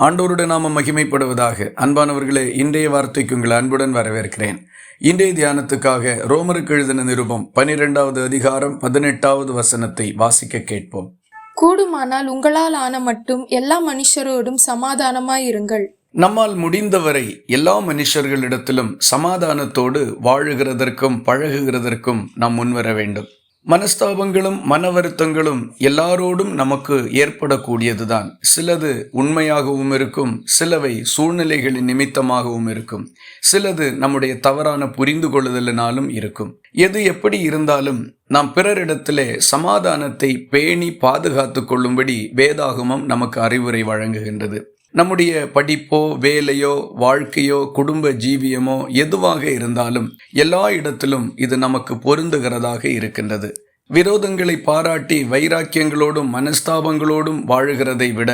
ஆண்டோருடைய நாம மகிமைப்படுவதாக அன்பானவர்களே இன்றைய வார்த்தைக்கு உங்கள் அன்புடன் வரவேற்கிறேன். இன்றைய தியானத்துக்காக ரோமருக்கு எழுதின நிருபம் பனிரெண்டாவது அதிகாரம் பதினெட்டாவது வசனத்தை வாசிக்க கேட்போம். கூடுமானால் உங்களால் ஆன மட்டும் எல்லா மனுஷரோடும் சமாதானமாயிருங்கள் நம்மால் முடிந்தவரை எல்லா மனுஷர்களிடத்திலும் சமாதானத்தோடு வாழுகிறதற்கும் பழகுகிறதற்கும் நாம் முன்வர வேண்டும். மனஸ்தாபங்களும் மன வருத்தங்களும் எல்லாரோடும் நமக்கு ஏற்படக்கூடியதுதான். சிலது உண்மையாகவும் இருக்கும் சிலவை சூழ்நிலைகளின் நிமித்தமாகவும் இருக்கும். சிலது நம்முடைய தவறான புரிந்து கொள்ளுதலினாலும் இருக்கும். எது எப்படி இருந்தாலும் நாம் பிறரிடத்திலே சமாதானத்தை பேணி பாதுகாத்து கொள்ளும்படி வேதாகமம் நமக்கு அறிவுரை வழங்குகின்றது. நம்முடைய படிப்போ வேலையோ வாழ்க்கையோ குடும்ப ஜீவியமோ எதுவாக இருந்தாலும் எல்லா இடத்திலும் இது நமக்கு பொருந்துகிறதாக இருக்கின்றது. விரோதங்களை பாராட்டி வைராக்கியங்களோடும் மனஸ்தாபங்களோடும் வாழுகிறதை விட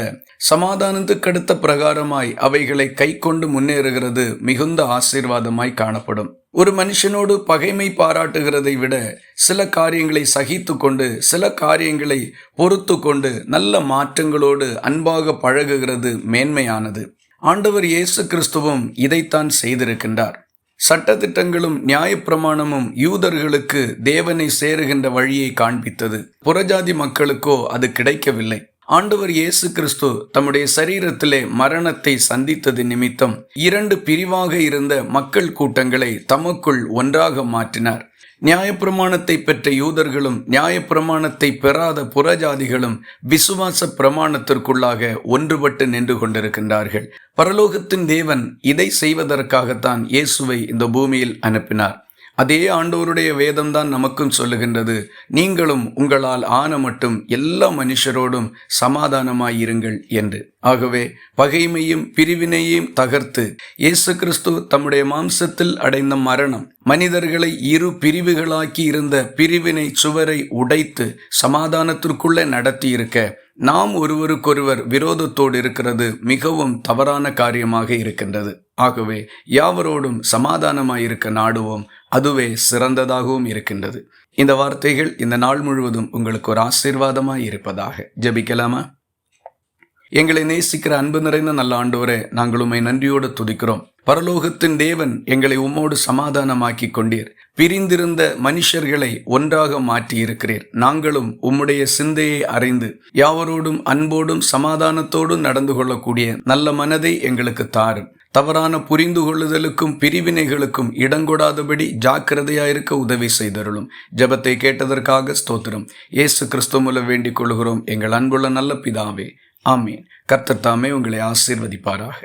சமாதானத்துக்கடுத்த பிரகாரமாய் அவைகளை கை கொண்டு முன்னேறுகிறது மிகுந்த ஆசீர்வாதமாய் காணப்படும். ஒரு மனுஷனோடு பகைமை பாராட்டுகிறதை விட சில காரியங்களை சகித்து கொண்டு சில காரியங்களை பொறுத்து கொண்டு நல்ல மாற்றங்களோடு அன்பாக பழகுகிறது மேன்மையானது. ஆண்டவர் இயேசு கிறிஸ்துவும் இதைத்தான் செய்திருக்கின்றார். சட்டத்திட்டங்களும் நியாயப்பிரமாணமும் யூதர்களுக்கு தேவனை சேருகின்ற வழியை காண்பித்தது. புறஜாதி மக்களுக்கோ அது கிடைக்கவில்லை. ஆண்டவர் இயேசு கிறிஸ்து தம்முடைய சரீரத்திலே மரணத்தை சந்தித்தது நிமித்தம் இரண்டு பிரிவாக இருந்த மக்கள் கூட்டங்களை தமக்குள் ஒன்றாக மாற்றினார். நியாயப்பிரமாணத்தை பெற்ற யூதர்களும் நியாயப்பிரமாணத்தை பெறாத புறஜாதிகளும் விசுவாச பிரமாணத்திற்குள்ளாக ஒன்றுபட்டு நின்று கொண்டிருக்கின்றார்கள். பரலோகத்தின் தேவன் இதை செய்வதற்காகத்தான் இயேசுவை இந்த பூமியில் அனுப்பினார். அதே ஆண்டோருடைய வேதம்தான் நமக்கும் சொல்லுகின்றது. நீங்களும் உங்களால் ஆன மட்டும் எல்லா மனுஷரோடும் சமாதானமாயிருங்கள் என்று. ஆகவே பகைமையும் பிரிவினையும் தகர்த்து இயேசு கிறிஸ்து தம்முடைய மாம்சத்தில் அடைந்த மரணம் மனிதர்களை இரு பிரிவுகளாக்கி இருந்த பிரிவினை சுவரை உடைத்து சமாதானத்திற்குள்ளே நடத்தி இருக்க நாம் ஒருவருக்கொருவர் விரோதத்தோடு இருக்கிறது மிகவும் தவறான காரியமாக இருக்கின்றது. ஆகவே யாவரோடும் சமாதானமாயிருக்க நாடுவோம் அதுவே சிறந்ததாகவும் இருக்கின்றது. இந்த வார்த்தைகள் இந்த நாள் முழுவதும் உங்களுக்கு ஒரு ஆசீர்வாதமாய் இருப்பதாக ஜெபிக்கலாமா? எங்களை நேசிக்கிற அன்பு நிறைந்த நல்ல ஆண்டவரே நாங்கள் உம்மை நன்றியோடு துதிக்கிறோம். பரலோகத்தின் தேவன் எங்களை உம்மோடு சமாதானமாக்கி கொண்டீர். பிரிந்திருந்த மனுஷர்களை ஒன்றாக மாற்றி இருக்கிறீர் நாங்களும் உம்முடைய சிந்தையை அறிந்து யாவரோடும் அன்போடும் சமாதானத்தோடும் நடந்து கொள்ளக்கூடிய நல்ல மனதை எங்களுக்கு தாரும். தவறான புரிந்து கொள்ளுதலுக்கும் பிரிவினைகளுக்கும் இடங்கொடாதபடி ஜாக்கிரதையாயிருக்க உதவி செய்தருளும். ஜெபத்தை கேட்டதற்காக ஸ்தோத்திரம். இயேசு கிறிஸ்துவ மூலம் வேண்டிக் கொள்கிறோம். எங்கள் அன்புள்ள நல்ல பிதாவே. ஆமீன். கர்த்தர் தாமே உங்களை ஆசீர்வதிப்பாராக.